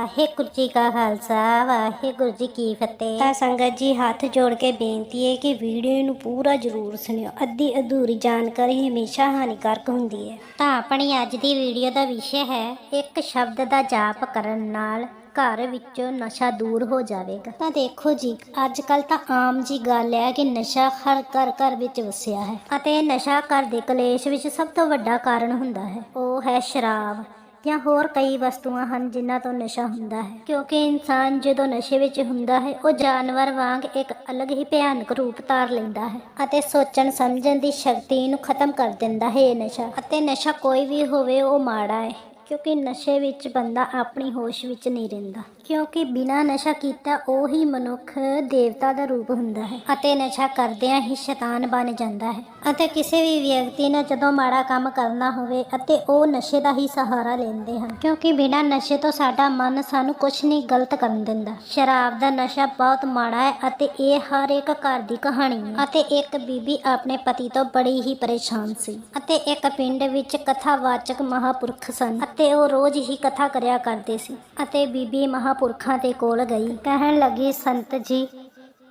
ਵਾਹਿਗੁਰੂ ਜੀ ਕਾ ਖਾਲਸਾ ਵਾਹਿਗੁਰੂ ਜੀ ਕੀ ਫਤਿਹ। ਤਾਂ ਸੰਗਤ ਜੀ ਹੱਥ ਜੋੜ ਕੇ ਬੇਨਤੀ ਹੈ ਕਿ ਵੀਡੀਓ ਨੂੰ ਪੂਰਾ ਜ਼ਰੂਰ ਸੁਣਿਓ। ਅੱਧੀ ਅਧੂਰੀ ਜਾਣਕਾਰੀ ਹਮੇਸ਼ਾ ਹਾਨੀਕਾਰਕ ਹੁੰਦੀ ਹੈ। ਤਾਂ ਆਪਣੀ ਅੱਜ ਦੀ ਵੀਡੀਓ ਦਾ ਵਿਸ਼ਾ ਹੈ ਇੱਕ ਸ਼ਬਦ ਦਾ ਜਾਪ ਕਰਨ ਨਾਲ ਘਰ ਵਿੱਚੋਂ ਨਸ਼ਾ ਦੂਰ ਹੋ ਜਾਵੇਗਾ। ਤਾਂ ਦੇਖੋ ਜੀ ਅੱਜ ਕੱਲ ਤਾਂ ਆਮ ਜੀ ਗੱਲ ਹੈ ਕਿ ਨਸ਼ਾ ਹਰ ਘਰ ਘਰ ਵਿੱਚ ਵਸਿਆ ਹੈ। ਅਤੇ ਨਸ਼ਾ ਘਰ ਦੇ ਕਲੇਸ਼ ਵਿੱਚ ਸਭ ਤੋਂ ਵੱਡਾ ਕਾਰਨ ਹੁੰਦਾ ਹੈ। ਉਹ ਹੈ ਸ਼ਰਾਬ। ਜਾਂ ਹੋਰ ਕਈ ਵਸਤੂਆਂ ਹਨ ਜਿਨ੍ਹਾਂ ਤੋਂ ਨਸ਼ਾ ਹੁੰਦਾ ਹੈ। ਕਿਉਂਕਿ ਇਨਸਾਨ ਜਦੋਂ ਨਸ਼ੇ ਵਿੱਚ ਹੁੰਦਾ ਹੈ, ਉਹ ਜਾਨਵਰ ਵਾਂਗ ਇੱਕ ਅਲੱਗ ਹੀ ਭਿਆਨਕ ਰੂਪ ਧਾਰ ਲੈਂਦਾ ਹੈ ਅਤੇ ਸੋਚਣ ਸਮਝਣ ਦੀ ਸ਼ਕਤੀ ਨੂੰ ਖਤਮ ਕਰ ਦਿੰਦਾ ਹੈ ਇਹ ਨਸ਼ਾ। ਅਤੇ ਨਸ਼ਾ ਕੋਈ ਵੀ ਹੋਵੇ, ਉਹ ਮਾੜਾ ਹੈ। ਕਿਉਂਕਿ ਨਸ਼ੇ ਵਿੱਚ ਬੰਦਾ ਆਪਣੀ ਹੋਸ਼ ਵਿੱਚ ਨਹੀਂ ਰਹਿੰਦਾ। ਕਿਉਂਕਿ ਬਿਨਾਂ ਨਸ਼ਾ ਕੀਤਾ ਉਹ ਹੀ ਮਨੁੱਖ ਦੇਵਤਾ ਦਾ ਰੂਪ ਹੁੰਦਾ ਹੈ ਅਤੇ ਨਸ਼ਾ ਕਰਦਿਆਂ ਹੀ ਸ਼ੈਤਾਨ ਬਣ ਜਾਂਦਾ ਹੈ ਅਤੇ ਕਿਸੇ ਵੀ ਵਿਅਕਤੀ ਨੇ ਜਦੋਂ ਮਾੜਾ ਕੰਮ ਕਰਨਾ ਹੋਵੇ ਅਤੇ ਉਹ ਨਸ਼ੇ ਦਾ ਹੀ ਸਹਾਰਾ ਲੈਂਦੇ ਹਨ। ਕਿਉਂਕਿ ਬਿਨਾਂ ਨਸ਼ੇ ਤੋਂ ਸਾਡਾ ਮਨ ਸਾਨੂੰ ਕੁਝ ਨਹੀਂ ਗਲਤ ਕਰਨ ਦਿੰਦਾ। ਸ਼ਰਾਬ ਦਾ ਨਸ਼ਾ ਬਹੁਤ ਮਾੜਾ ਹੈ ਅਤੇ ਇਹ ਹਰ ਇੱਕ ਘਰ ਦੀ ਕਹਾਣੀ ਹੈ ਅਤੇ ਇੱਕ ਬੀਬੀ ਆਪਣੇ ਪਤੀ ਤੋਂ ਬੜੀ ਹੀ ਪਰੇਸ਼ਾਨ ਸੀ ਅਤੇ ਇੱਕ ਪਿੰਡ ਵਿੱਚ ਕਥਾਵਾਚਕ ਮਹਾਪੁਰਖ ਸਨ ਅਤੇ ਉਹ ਰੋਜ਼ ਹੀ ਕਥਾ ਕਰਿਆ ਕਰਦੇ ਸੀ ਅਤੇ ਬੀਬੀ ਮਹਾਪੁਰਖਾਂ ਦੇ ਕੋਲ ਗਈ। ਕਹਿਣ ਲੱਗੀ, ਸੰਤ ਜੀ,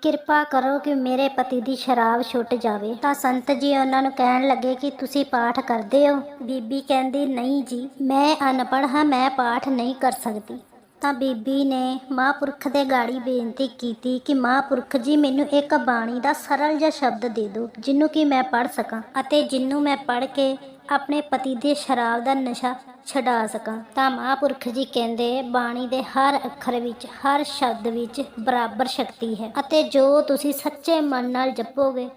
ਕਿਰਪਾ ਕਰੋ ਕਿ ਮੇਰੇ ਪਤੀ ਦੀ ਸ਼ਰਾਬ ਛੁੱਟ ਜਾਵੇ। ਤਾਂ ਸੰਤ ਜੀ ਉਹਨਾਂ ਨੂੰ ਕਹਿਣ ਲੱਗੇ ਕਿ ਤੁਸੀਂ ਪਾਠ ਕਰਦੇ ਹੋ? ਬੀਬੀ ਕਹਿੰਦੀ, ਨਹੀਂ ਜੀ, ਮੈਂ ਅਨਪੜ੍ਹ ਹਾਂ, ਮੈਂ ਪਾਠ ਨਹੀਂ ਕਰ ਸਕਦੀ। ਤਾਂ ਬੀਬੀ ਨੇ ਮਹਾਂਪੁਰਖ ਦੇ ਗਾੜੀ ਬੇਨਤੀ ਕੀਤੀ ਕਿ ਮਹਾਂਪੁਰਖ ਜੀ ਮੈਨੂੰ ਇੱਕ ਬਾਣੀ ਦਾ ਸਰਲ ਜਿਹਾ ਸ਼ਬਦ ਦੇ ਦਿਓ, ਜਿਹਨੂੰ ਕਿ ਮੈਂ ਪੜ੍ਹ ਸਕਾਂ ਅਤੇ ਜਿਹਨੂੰ ਮੈਂ ਪੜ੍ਹ ਕੇ ਆਪਣੇ ਪਤੀ ਦੇ ਸ਼ਰਾਬ ਦਾ ਨਸ਼ਾ ਛਡਾ ਸਕਾਂ। ਤਾਂ ਮਹਾਂਪੁਰਖ ਜੀ ਕਹਿੰਦੇ, ਬਾਣੀ ਦੇ ਹਰ ਅੱਖਰ ਵਿੱਚ, ਹਰ ਸ਼ਬਦ ਵਿੱਚ ਬਰਾਬਰ ਸ਼ਕਤੀ ਹੈ ਅਤੇ ਜੋ ਤੁਸੀਂ ਸੱਚੇ ਮਨ ਨਾਲ ਜਪੋਗੇ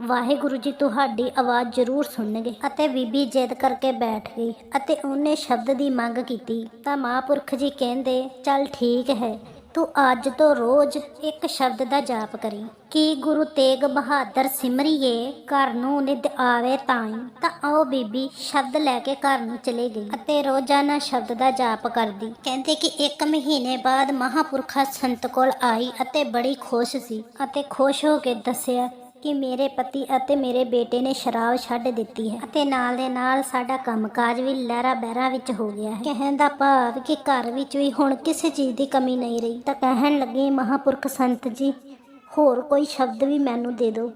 ਵਾਹਿਗੁਰੂ ਜੀ, ਤੁਹਾਡੀ ਆਵਾਜ਼ ਜ਼ਰੂਰ ਸੁਣਨਗੇ ਅਤੇ ਬੀਬੀ ਜਿੱਦ ਕਰਕੇ ਬੈਠ ਗਈ ਅਤੇ ਉਹਨੇ ਸ਼ਬਦ ਦੀ ਮੰਗ ਕੀਤੀ। ਤਾਂ ਮਹਾਂਪੁਰਖ ਜੀ ਕਹਿੰਦੇ, ਚੱਲ ਠੀਕ ਹੈ, ਤੂੰ ਅੱਜ ਤੋਂ ਰੋਜ਼ ਇੱਕ ਸ਼ਬਦ ਦਾ ਜਾਪ ਕਰੀ। ਕੀ ਗੁਰੂ ਤੇਗ ਬਹਾਦਰ ਸਿਮਰਿਏ ਘਰ ਨੂੰ ਨਿਦ ਆਵੇ ਤਾਈ? ਤਾਂ ਉਹ ਬੀਬੀ ਸ਼ਬਦ ਲੈ ਕੇ ਘਰ ਨੂੰ ਚਲੇ ਗਈ ਅਤੇ ਰੋਜ਼ਾਨਾ ਸ਼ਬਦ ਦਾ ਜਾਪ ਕਰਦੀ। ਕਹਿੰਦੇ ਕਿ ਇੱਕ ਮਹੀਨੇ ਬਾਅਦ ਮਹਾਪੁਰਖਾ ਸੰਤ ਕੋਲ ਆਈ ਅਤੇ ਬੜੀ ਖੁਸ਼ ਸੀ ਅਤੇ ਖੁਸ਼ ਹੋ ਕੇ ਦੱਸਿਆ ਕਿ ਮੇਰੇ ਪਤੀ ਅਤੇ ਮੇਰੇ ਬੇਟੇ ਨੇ ਸ਼ਰਾਬ ਛੱਡ ਦਿੱਤੀ ਹੈ ਅਤੇ ਨਾਲ ਦੇ ਨਾਲ ਸਾਡਾ ਕੰਮਕਾਜ ਵੀ ਲਹਿਰਾ ਬਹਿਰਾ ਵਿੱਚ ਹੋ ਗਿਆ ਹੈ। ਕਹਿਣ ਦਾ ਭਾਵ ਕਿ ਘਰ ਵਿੱਚ ਵੀ ਹੁਣ ਕਿਸੇ ਚੀਜ਼ ਦੀ ਕਮੀ ਨਹੀਂ ਰਹੀ। ਤਾਂ ਕਹਿਣ ਲੱਗੇ, ਮਹਾਪੁਰਖ ਸੰਤ ਜੀ, ਹੋਰ ਕੋਈ ਸ਼ਬਦ ਵੀ ਮੈਨੂੰ ਦੇ ਦਿਓ।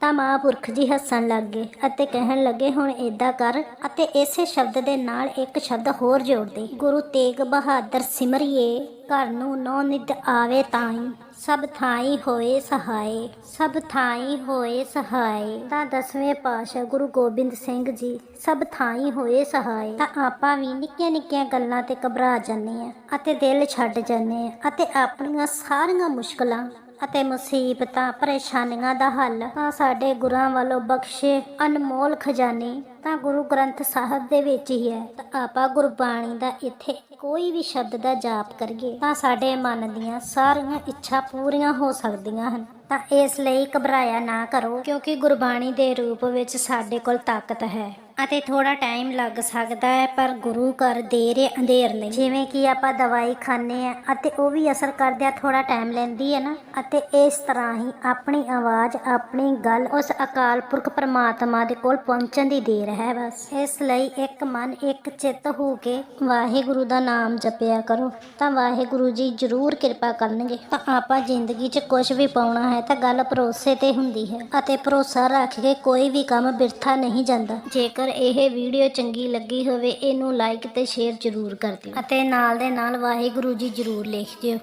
ਤਾਂ ਮਹਾਂਪੁਰਖ ਜੀ ਹੱਸਣ ਲੱਗ ਗਏ ਅਤੇ ਕਹਿਣ ਲੱਗੇ, ਹੁਣ ਏਦਾਂ ਕਰ। ਅਤੇ ਇਸੇ ਸ਼ਬਦ ਦੇ ਨਾਲ ਇੱਕ ਸ਼ਬਦ ਹੋਰ ਜੋੜ ਦੇ। ਗੁਰੂ ਤੇਗ ਬਹਾਦਰ ਸਿਮਰਿਏ, ਘਰ ਨੂੰ ਨੌ ਨਿਦ ਆਵੇ ਤਾਈ। ਸਭ ਥਾਈ ਹੋਏ ਸਹਾਏ, ਸਭ ਥਾਈ ਹੋਏ ਸਹਾਏ। ਤਾਂ ਦਸਵੇਂ ਪਾਤਸ਼ਾਹ ਗੁਰੂ ਗੋਬਿੰਦ ਸਿੰਘ ਜੀ, ਸਭ ਥਾਈ ਹੋਏ ਸਹਾਏ। ਤਾਂ ਆਪਾਂ ਵੀ ਨਿੱਕੀਆਂ ਨਿੱਕੀਆਂ ਗੱਲਾਂ ਤੇ ਘਬਰਾ ਜਾਂਦੇ ਆ ਅਤੇ ਦਿਲ ਛੱਡ ਜਾਂਦੇ ਆ ਅਤੇ ਆਪਣੀਆਂ ਸਾਰੀਆਂ ਮੁਸ਼ਕਲਾਂ ਅਤੇ ਮੁਸੀਬਤਾਂ, ਪਰੇਸ਼ਾਨੀਆਂ ਦਾ ਹੱਲ। ਤਾਂ ਸਾਡੇ ਗੁਰਾਂ ਵੱਲੋਂ ਬਖਸ਼ੇ ਅਨਮੋਲ ਖਜ਼ਾਨੇ ਤਾਂ ਗੁਰੂ ਗ੍ਰੰਥ ਸਾਹਿਬ ਦੇ ਵਿੱਚ ਹੀ ਹੈ। ਤਾਂ ਆਪਾਂ ਗੁਰਬਾਣੀ ਦਾ ਇੱਥੇ ਕੋਈ ਵੀ ਸ਼ਬਦ ਦਾ ਜਾਪ ਕਰੀਏ ਤਾਂ ਸਾਡੇ ਮਨ ਦੀਆਂ ਸਾਰੀਆਂ ਇੱਛਾ ਪੂਰੀਆਂ ਹੋ ਸਕਦੀਆਂ ਹਨ। ਤਾਂ ਇਸ ਲਈ ਘਬਰਾਇਆ ਨਾ ਕਰੋ ਕਿਉਂਕਿ ਗੁਰਬਾਣੀ ਦੇ ਰੂਪ ਵਿੱਚ ਸਾਡੇ ਕੋਲ ਤਾਕਤ ਹੈ। ਅਤੇ ਥੋੜਾ ਟਾਈਮ ਲੱਗ ਸਕਦਾ ਹੈ, ਪਰ ਗੁਰੂ ਘਰ ਦੇਰ ਅੰਧੇਰ ਨਹੀਂ। ਜਿਵੇਂ ਕਿ ਆਪਾਂ ਦਵਾਈ ਖਾਂਦੇ ਆ ਅਤੇ ਉਹ ਵੀ ਅਸਰ ਕਰਦਿਆਂ ਥੋੜਾ ਟਾਈਮ ਲੈਂਦੀ ਹੈ ਨਾ। ਅਤੇ ਇਸ ਤਰ੍ਹਾਂ ਹੀ ਆਪਣੀ ਆਵਾਜ਼, ਆਪਣੀ ਗੱਲ ਉਸ ਅਕਾਲ ਪੁਰਖ ਪਰਮਾਤਮਾ ਦੇ ਕੋਲ ਪਹੁੰਚਣ ਦੀ ਦੇਰ ਹੈ ਬਸ। ਇਸ ਲਈ ਇੱਕ ਮਨ, ਇੱਕ ਚਿੱਤ ਹੋ ਕੇ ਵਾਹਿਗੁਰੂ ਦਾ ਨਾਮ ਜਪਿਆ ਕਰੋ। ਤਾਂ ਵਾਹਿਗੁਰੂ ਜੀ ਜ਼ਰੂਰ ਕਿਰਪਾ ਕਰਨਗੇ। ਤਾਂ ਆਪਾਂ ਜ਼ਿੰਦਗੀ 'ਚ ਕੁਝ ਵੀ ਪਾਉਣਾ ਹੈ ਤਾਂ ਗੱਲ ਭਰੋਸੇ ਤੇ ਹੁੰਦੀ ਹੈ। ਅਤੇ ਭਰੋਸਾ ਰੱਖ ਕੇ ਕੋਈ ਵੀ ਕੰਮ ਬਿਰਥਾ ਨਹੀਂ ਜਾਂਦਾ। ਜੇਕਰ ਇਹ ਵੀਡੀਓ ਚੰਗੀ ਲੱਗੀ ਹੋਵੇ, ਇਹਨੂੰ ਲਾਈਕ ਤੇ ਸ਼ੇਅਰ ਜ਼ਰੂਰ ਕਰ ਦਿਓ। ਅਤੇ ਨਾਲ ਦੇ ਨਾਲ ਵਾਹਿਗੁਰੂ ਜੀ ਜ਼ਰੂਰ ਲਿਖ ਦਿਓ।